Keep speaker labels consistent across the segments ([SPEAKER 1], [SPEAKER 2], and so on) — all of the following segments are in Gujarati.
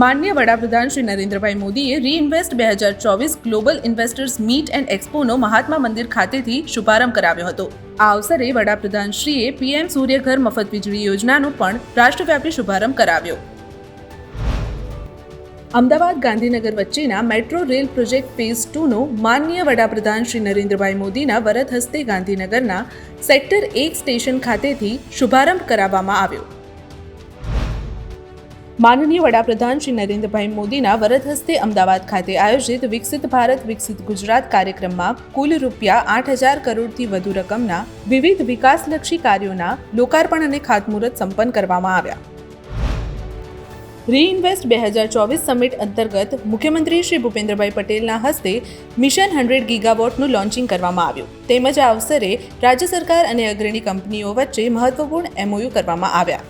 [SPEAKER 1] માન્ય વડાપ્રધાન શ્રી નરેન્દ્રભાઈ મોદીએ રીઇન્વેસ્ટ બે હજાર ચોવીસ ગ્લોબલ ઇન્વેસ્ટર્સ મીટ એન્ડ એક્સપોનો મહાત્મા મંદિર ખાતેથી શુભારંભ કરાવ્યો હતો. આ અવસરે વડાપ્રધાન શ્રીએ પીએમ સૂર્યઘર મફત વીજળી યોજનાનો પણ રાષ્ટ્રવ્યાપી શુભારંભ કરાવ્યો. અમદાવાદ ગાંધીનગર વચ્ચેના મેટ્રો રેલ પ્રોજેક્ટ ફેઝ ટુનો માન્ય વડાપ્રધાન શ્રી નરેન્દ્રભાઈ મોદીના વરદ હસ્તે ગાંધીનગરના સેક્ટર એક સ્ટેશન ખાતેથી શુભારંભ કરાવવામાં આવ્યો. માનનીય વડાપ્રધાન શ્રી નરેન્દ્રભાઈ મોદીના વરદ હસ્તે અમદાવાદ ખાતે આયોજિત વિકસિત ભારત, વિકસિત ગુજરાત કાર્યક્રમમાં કુલ રૂપિયા આઠ હજાર કરોડથી વધુ રકમના વિવિધ વિકાસલક્ષી કાર્યોના લોકાર્પણ અને ખાતમુહૂર્ત સંપન્ન કરવામાં આવ્યા. રીઇન્વેસ્ટ બે હજાર ચોવીસ સમિટ અંતર્ગત મુખ્યમંત્રી શ્રી ભૂપેન્દ્રભાઈ પટેલના હસ્તે મિશન હંડ્રેડ ગીગાવોટનું લોન્ચિંગ કરવામાં આવ્યું. તેમજ આ અવસરે રાજ્ય સરકાર અને અગ્રણી કંપનીઓ વચ્ચે મહત્વપૂર્ણ એમઓયુ કરવામાં આવ્યા.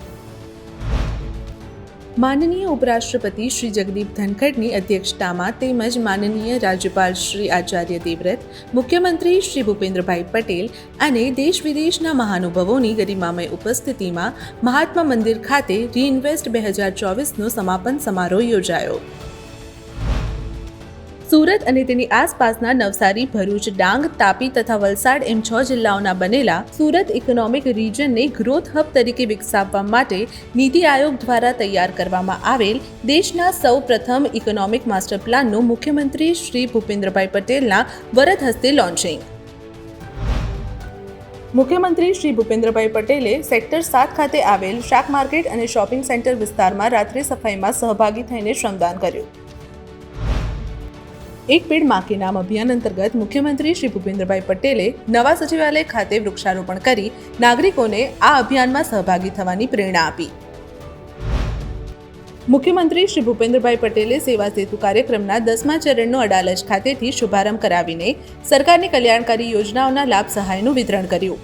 [SPEAKER 1] માનનીય ઉપરાષ્ટ્રપતિ શ્રી જગદીપ ધનખડની અધ્યક્ષતામાં તેમજ માનનીય રાજ્યપાલ શ્રી આચાર્ય દેવવ્રત, મુખ્યમંત્રી શ્રી ભૂપેન્દ્રભાઈ પટેલ અને દેશ વિદેશના મહાનુભાવોની ગરિમામય ઉપસ્થિતિમાં મહાત્મા મંદિર ખાતે રીઇન્વેસ્ટ બે હજાર ચોવીસનો સમાપન સમારોહ યોજાયો. સુરત અને તેની આસપાસના નવસારી, ભરૂચ, ડાંગ, તાપી તથા વલસાડ એમ છ જિલ્લાઓના બનેલા સુરત ઇકોનોમિક રિજનને ગ્રોથ હબ તરીકે વિકસાવવા માટે નીતિ આયોગ દ્વારા તૈયાર કરવામાં આવેલ દેશના સૌ પ્રથમ ઇકોનોમિક માસ્ટર પ્લાનનું મુખ્યમંત્રી શ્રી ભૂપેન્દ્રભાઈ પટેલના વરદ હસ્તે લોન્ચિંગ. મુખ્યમંત્રી શ્રી ભૂપેન્દ્રભાઈ પટેલે સેક્ટર સાત ખાતે આવેલ શાક માર્કેટ અને શોપિંગ સેન્ટર વિસ્તારમાં રાત્રિ સફાઈમાં સહભાગી થઈને શ્રમદાન કર્યું. એક પેડમાં નામ અભિયાન અંતર્ગત મુખ્યમંત્રી શ્રી ભૂપેન્દ્રભાઈ પટેલે નવા સચિવાલય ખાતે વૃક્ષારોપણ કરી નાગરિકોને આ અભિયાનમાં સહભાગી થવાની પ્રેરણા આપી. મુખ્યમંત્રી શ્રી ભૂપેન્દ્રભાઈ પટેલે સેવા સેતુ કાર્યક્રમના દસમા ચરણનો અડાલજ ખાતેથી શુભારંભ કરાવીને સરકારની કલ્યાણકારી યોજનાઓના લાભ સહાયનું વિતરણ કર્યું.